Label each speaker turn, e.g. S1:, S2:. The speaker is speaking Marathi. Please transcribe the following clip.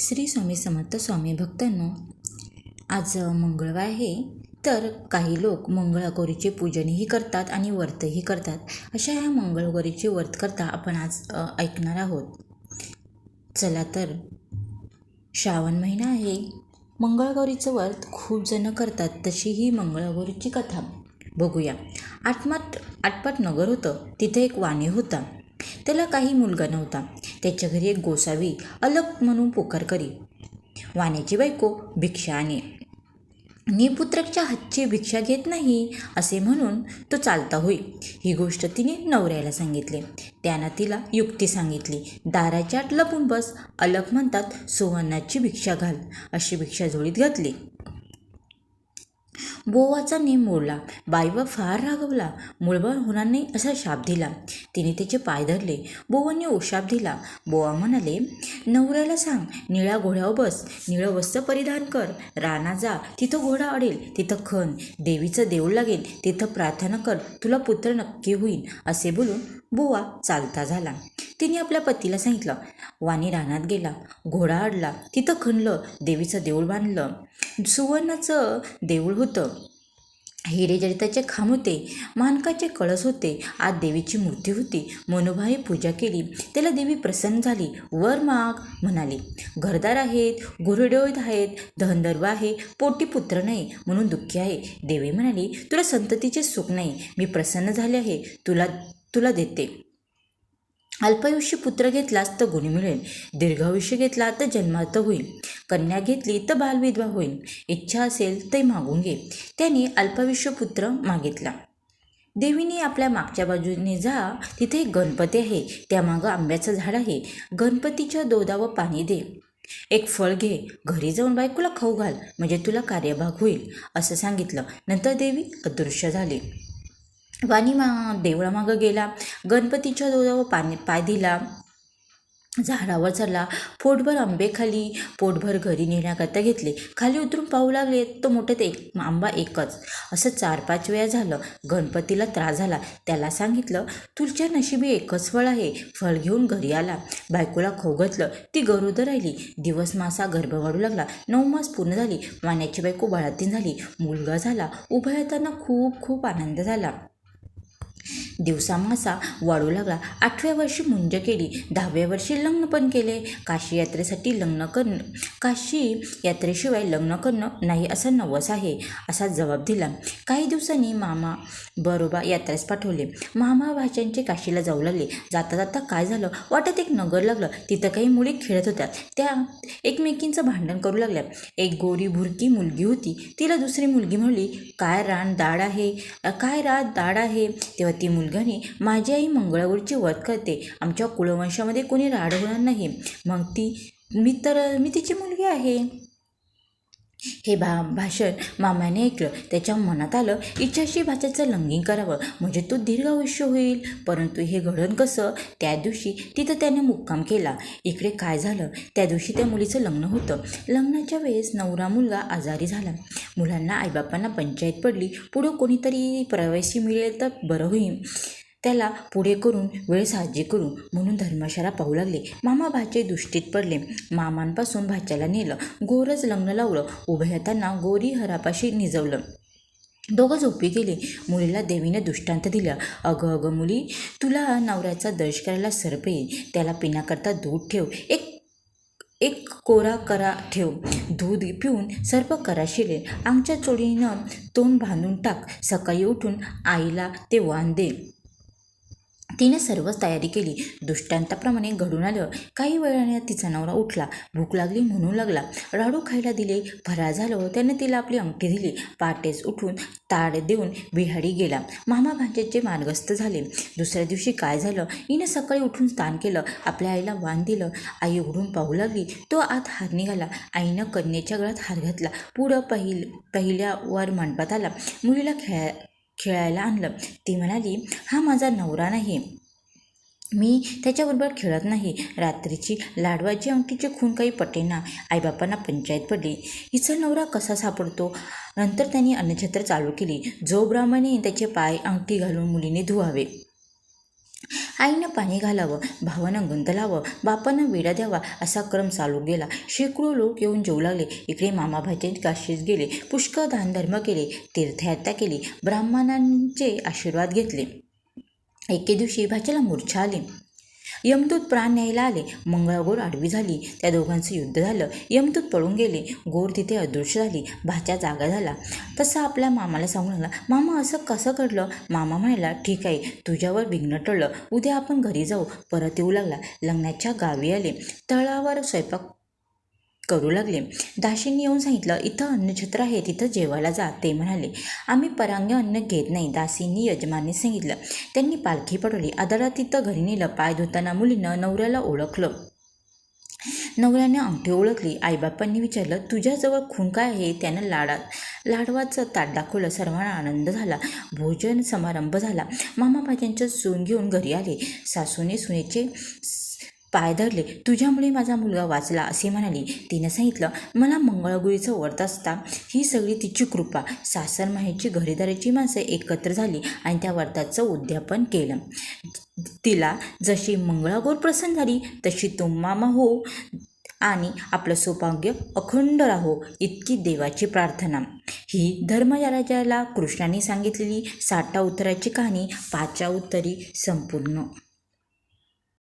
S1: श्री स्वामी समर्थ स्वामी भक्तांनो आज मंगळवार आहे. तर काही लोक मंगळागौरीचे पूजनही करतात आणि व्रतही करतात. अशा ह्या मंगळगौरीचे व्रत करता आपण आज ऐकणार आहोत. चला तर श्रावण महिना आहे. मंगळगौरीचं व्रत खूप जण करतात तशी ही मंगळगौरीची कथा. बघूया. आटमाट आटपाट नगर होतं. तिथे एक वाणी होता. त्याला काही मुलगा नव्हता. त्याच्या घरी एक गोसावी अलग म्हणून पोकार करी. वाण्याची बायको भिक्षा आणि मी पुत्रच्या हातची भिक्षा घेत नाही असे म्हणून तो चालता होई. ही गोष्ट तिने नवऱ्याला सांगितली. त्यानं तिला युक्ती सांगितली. दाराच्या आत लपून बस. अलग म्हणतात सुवर्णाची भिक्षा घाल अशी भिक्षा जोडीत घातली. बोवाचा नेम मोडला. बाईबा फार रागवला. मुळबळ होणार नाही असा शाप दिला. तिने त्याचे पाय धरले. बोवांनी ओशाप दिला. बोवा म्हणाले नवऱ्याला सांग निळ्या घोड्यावर बस निळं वस्त्र परिधान कर. राणा जा तिथं घोडा अडेल तिथं खण देवीचं देऊळ लागेल तिथं प्रार्थना कर तुला पुत्र नक्की होईल असे बोलून बुवा चालता झाला. तिने आपल्या पतीला सांगितलं वाणी रानात गेला घोडा अडला तिथं खणलं देवीचं देऊळ बांधलं. सुवर्णाचं देऊळ होतं. हिरे जडिताचे खांब होते मानकाचे कळस होते आत देवीची मूर्ती होती. मनोभावे पूजा केली त्याला देवी प्रसन्न झाली वर माग म्हणाली घरदार आहेत गुरुडोळीत आहेत धनदर्व आहे पोटी पुत्र नाही म्हणून दुःखी आहे. देवी म्हणाली तुला संततीचे सुख नाही मी प्रसन्न झाले आहे तुला तुला देते. अल्पायुष्य पुत्र घेतलास तर गुणी मिळेल. दीर्घायुष्य घेतला तर जन्मार्थ होईल. कन्या घेतली तर बालविधवा होईल. इच्छा असेल तर मागून घे. त्याने अल्पायुष्य पुत्र मागितला. देवीने आपल्या मागच्या बाजूने जा. तिथे एक गणपती आहे. त्यामागं आंब्याचं झाड आहे. गणपतीच्या दोदावर पाणी दे. एक फळ घे. घरी जाऊन बायकोला खाऊ घाल. म्हणजे तुला कार्यभाग होईल. असं सांगितलं. नंतर देवी अदृश्य झाली. वाणी मा देवळामागं गेला. गणपतीच्या दोरावर पाणी पाय दिला. झाडावर चढला. पोटभर आंबे खाली पोटभर घरी नेण्याकरता घेतले. खाली उतरून पाहू लागले तो मोठ्यात एक आंबा एकच. असं चार पाच वेळा झालं. गणपतीला त्रास झाला. त्याला सांगितलं तुझ्या नशिबी एकच फळ आहे. फळ घेऊन घरी आला. बायकोला खोगतलं. ती गरोदर राहिली. दिवस मासा गर्भ वाढू लागला. नऊ मास पूर्ण झाली. वाण्याची बायको बाळातीन झाली. मुलगा झाला. उभा येताना खूप खूप आनंद झाला. दिवसामासा वाढू लागला. आठव्या वर्षी मुंज केली दहाव्या वर्षी लग्न पण केले. काशी यात्रेसाठी लग्न करणं काशी यात्रेशिवाय लग्न करणं नाही असा नवस आहे असा जबाब दिला. काही दिवसांनी मामा बरोबा यात्रेस पाठवले. मामा भाच्यांचे काशीला जाऊ लागले. जाता जाता काय झालं? वाटत एक नगर लागलं. तिथं काही मुली खेळत होत्या. त्या एकमेकींचं भांडण करू लागल्या. एक गोरी भुरकी मुलगी होती. तिला दुसरी मुलगी म्हणली काय रान दाड आहे? काय रात दाड आहे? तेव्हा ती मुलगाने माझी आई मंगळागौरीची व्रत करते. आमच्या कुळवंशामध्ये कोणी राड होणार नाही. मग ती मी तर मी तिची मुलगी आहे. हे भा भाषण मामाने ऐकलं. त्याच्या मनात आलं इच्छाशी भाच्याचं लंगिंग करावं. म्हणजे तो दीर्घायुष्य होईल. परंतु हे घडण कसं? त्या दिवशी तिथं त्याने मुक्काम केला. इकडे काय झालं? त्या दिवशी त्या मुलीचं लग्न होतं. लग्नाच्या वेळेस नवरा मुलगा आजारी झाला. मुलांना आईबापांना पंचायत पडली. पुढं कोणीतरी प्रवासी मिळेल तर बरं होईल. त्याला पुढे करून वेळ साजी करू म्हणून धर्मशाला पाहू लागले. मामा भाचे दृष्टीत पडले. मामांपासून भाच्याला नेलं. गोरच लग्न लावलं. उभे येताना गोरी हरापाशी निजवलं. दोघं झोपी गेले. मुलीला देवीने दृष्टांत दिलं अगं अगं मुली तुला नवऱ्याचा दर्श करायला सर्प येईल. त्याला पिण्याकरता दूध ठेव. एक एक कोरा करा ठेव. दूध पिऊन सर्प करा शिरेल. आमच्या चोळीनं तोंड बांधून टाक. सकाळी उठून आईला ते वाण दे. तिने सर्वच तयारी केली. दृष्टांताप्रमाणे घडून आलं. काही वेळाने तिचा नवरा उठला. भूक लागली म्हणू लागला. राडू खायला दिले. फराळ झालं त्याने तिला आपली अंगठी दिली. पाटेच उठून ताड देऊन बिहाडी गेला. मामा भांजेचे मार्गस्थ झाले. दुसऱ्या दिवशी काय झालं? हिने सकाळी उठून स्नान केलं. आपल्या आईला वाण दिलं. आई उघडून पाहू लागली. तो आत हार निघाला. आईनं कन्येच्या गळ्यात हार घातला. पुढं पहिल पहिल्यावर मंडपात आला. मुलीला खेळा खेळायला आणलं. ती म्हणाली हा माझा नवरा नाही. मी त्याच्याबरोबर खेळत नाही. रात्रीची लाडवाची अंगठीची खून काही पटेना आईबापांना पंचायत पडली. हिचा नवरा कसा सापडतो? नंतर त्यांनी अन्नछत्र चालू केली. जो ब्राह्मणे त्याचे पाय अंगठी घालून मुलीने धुवावे. आईनं पाणी घालावं भावानं गुंतलावं लावं बापानं वेडा द्यावा असा क्रम चालू गेला. शेकडो लोक येऊन जेवू लागले. इकडे मामाभाचे काशीत गेले पुष्कळ दानधर्म केले तीर्थयात्रा केली ब्राह्मणांचे आशीर्वाद घेतले. एके दिवशी भाच्याला मूर्छा आली. यमदूत प्राण न्यायला आले. मंगळागोर आडवी झाली. त्या दोघांचं युद्ध झालं. यमदूत पळून गेले. गोर तिथे अदृश्य झाली. भाच्या जागा झाला. तसा आपल्या मामाला सांगू लागला मामा असं कसं घडलं? मामा म्हणाला ठीक आहे तुझ्यावर विघ्न टळलं. उद्या आपण घरी जाऊ. परत येऊ लागला. लग्नाच्या गावी आले. तळावर स्वयंपाक करू लागले. दाशींनी येऊन सांगितलं इथं अन्नछत्र आहे तिथं जेवायला जा ते म्हणाले. आम्ही परांगे अन्न घेत नाही दासींनी यजमानी सांगितलं. त्यांनी पालखी पडवली. आदळा तिथं घरी नेलं. पाय धुताना मुलीनं नवऱ्याला ओळखलं. नवऱ्याने अंगठी ओळखली. आईबापांनी विचारलं तुझ्याजवळ खून काय आहे? त्यानं लाडात लाडवाचं ताट दाखवलं. सर्वांना आनंद झाला. भोजन समारंभ झाला. मामाबाज्यांचं सून घेऊन घरी आले. सासूने सुनेचे पाय धरले. तुझ्यामुळे माझा मुलगा वाचला असे म्हणाली. तिनं सांगितलं मला मंगळागुळीचं व्रत असता. ही सगळी तिची कृपा. सासर माहेरची घरीदाराची माणसं एकत्र झाली आणि त्या व्रताचं उद्यापन केलं. तिला जशी मंगळागौर प्रसन्न झाली तशी तो मामा हो आणि आपलं सौभाग्य अखंड राहो इतकी देवाची प्रार्थना. ही धर्मराजाला कृष्णाने सांगितलेली साठा उत्तराची कहाणी पाचा उत्तरी संपूर्ण.